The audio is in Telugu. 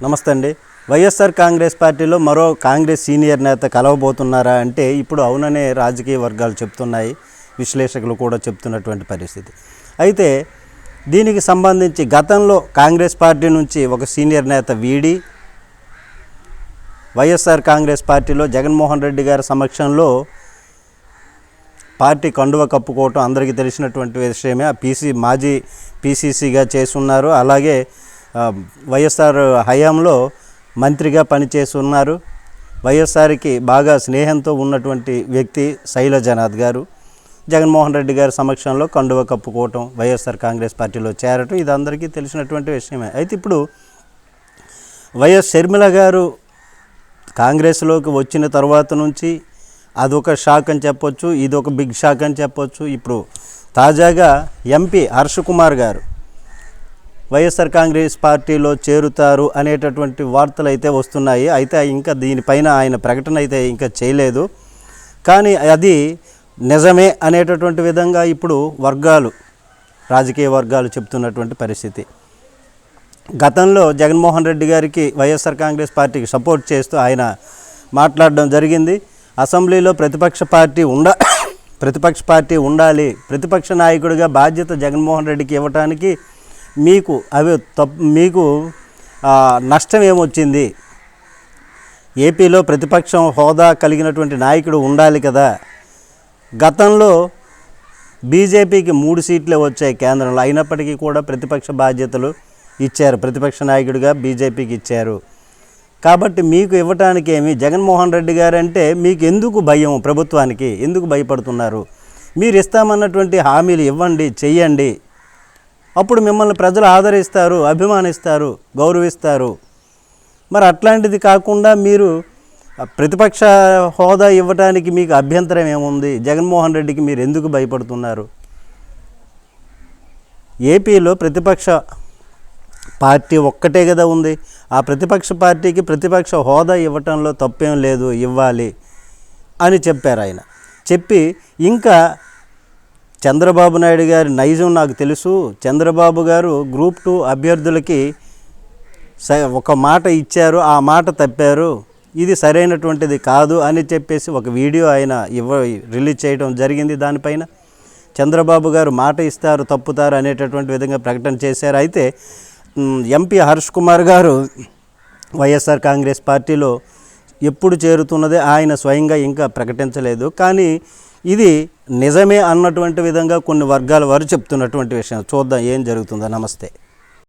నమస్తే అండి. వైఎస్ఆర్ కాంగ్రెస్ పార్టీలో మరో కాంగ్రెస్ సీనియర్ నేత కలవబోతున్నారా అంటే ఇప్పుడు అవుననే రాజకీయ వర్గాలు చెప్తున్నాయి. విశ్లేషకులు కూడా చెప్తున్నటువంటి పరిస్థితి. అయితే దీనికి సంబంధించి గతంలో కాంగ్రెస్ పార్టీ నుంచి ఒక సీనియర్ నేత వీడి వైఎస్ఆర్ కాంగ్రెస్ పార్టీలో జగన్మోహన్ రెడ్డి గారి సమక్షంలో పార్టీ కండువ కప్పుకోవటం అందరికీ తెలిసినటువంటి విషయమే. ఆ పీసీ మాజీ పీసీసీగా చేసున్నారు అలాగే వైఎస్ఆర్ హయాంలో మంత్రిగా పనిచేస్తున్నారు. ఉన్నారు వైఎస్ఆర్కి బాగా స్నేహంతో ఉన్నటువంటి వ్యక్తి శైలజనాథ్ గారు. జగన్మోహన్ రెడ్డి గారి సమక్షంలో కండువ కప్పుకోవటం వైఎస్ఆర్ కాంగ్రెస్ పార్టీలో చేరటం ఇది అందరికీ తెలిసినటువంటి విషయమే. అయితే ఇప్పుడు వైఎస్ షర్మిల గారు కాంగ్రెస్లోకి వచ్చిన తర్వాత నుంచి అదొక షాక్ అని చెప్పొచ్చు ఇది ఒక బిగ్ షాక్ అని చెప్పొచ్చు. ఇప్పుడు తాజాగా ఎంపీ హర్ష కుమార్ గారు వైఎస్ఆర్ కాంగ్రెస్ పార్టీలో చేరుతారు అనేటటువంటి వార్తలు అయితే వస్తున్నాయి. అయితే ఇంకా దీనిపైన ఆయన ప్రకటన అయితే ఇంకా చేయలేదు. కానీ అది నిజమే అనేటటువంటి విధంగా ఇప్పుడు వర్గాలు రాజకీయ వర్గాలు చెప్తున్నటువంటి పరిస్థితి. గతంలో జగన్మోహన్ రెడ్డి గారికి వైఎస్ఆర్ కాంగ్రెస్ పార్టీకి సపోర్ట్ చేస్తూ ఆయన మాట్లాడడం జరిగింది. అసెంబ్లీలో ప్రతిపక్ష పార్టీ ఉండ ప్రతిపక్ష పార్టీ ఉండాలి. ప్రతిపక్ష నాయకుడిగా బాధ్యత జగన్మోహన్ రెడ్డికి ఇవ్వటానికి మీకు అవి మీకు నష్టం ఏమొచ్చింది? ఏపీలో ప్రతిపక్షం హోదా కలిగినటువంటి నాయకుడు ఉండాలి కదా. గతంలో బీజేపీకి మూడు సీట్లే వచ్చాయి కేంద్రంలో. అయినప్పటికీ కూడా ప్రతిపక్ష బాధ్యతలు ఇచ్చారు. ప్రతిపక్ష నాయకుడిగా బీజేపీకి ఇచ్చారు. కాబట్టి మీకు ఇవ్వటానికి ఏమి? జగన్మోహన్ రెడ్డి గారు అంటే మీకు ఎందుకు భయం ప్రభుత్వానికి? ఎందుకు భయపడుతున్నారు? మీరు ఇస్తామన్నటువంటి హామీలు ఇవ్వండి చెయ్యండి. అప్పుడు మిమ్మల్ని ప్రజలు ఆదరిస్తారు అభిమానిస్తారు గౌరవిస్తారు. మరి అట్లాంటిది కాకుండా మీరు ప్రతిపక్ష హోదా ఇవ్వటానికి మీకు అభ్యంతరం ఏముంది? జగన్మోహన్ రెడ్డికి మీరు ఎందుకు భయపడుతున్నారు? ఏపీలో ప్రతిపక్ష పార్టీ ఒక్కటే కదా ఉంది. ఆ ప్రతిపక్ష పార్టీకి ప్రతిపక్ష హోదా ఇవ్వటంలో తప్పేం లేదు ఇవ్వాలి అని చెప్పారు ఆయన. చెప్పి ఇంకా చంద్రబాబు నాయుడు గారి నైజం నాకు తెలుసు. చంద్రబాబు గారు గ్రూప్ టూ అభ్యర్థులకి స- ఒక మాట ఇచ్చారు. ఆ మాట తప్పారు. ఇది సరైనటువంటిది కాదు అని చెప్పేసి ఒక వీడియో ఆయన ఇవ్వ రిలీజ్ చేయడం జరిగింది దానిపైన. చంద్రబాబు గారు మాట ఇస్తారు తప్పుతారు అనేటటువంటి విధంగా ప్రకటన చేశారు. అయితే ఎంపీ హర్ష్ కుమార్ గారు వైఎస్ఆర్ కాంగ్రెస్ పార్టీలో ఎప్పుడు చేరుతున్నదే ఆయన స్వయంగా ఇంకా ప్రకటించలేదు. కానీ ఇది నిజమే అన్నటువంటి విధంగా కొన్ని వర్గాల వారు చెప్తున్నటువంటి విషయం. చూద్దాం ఏం జరుగుతుందో. నమస్తే.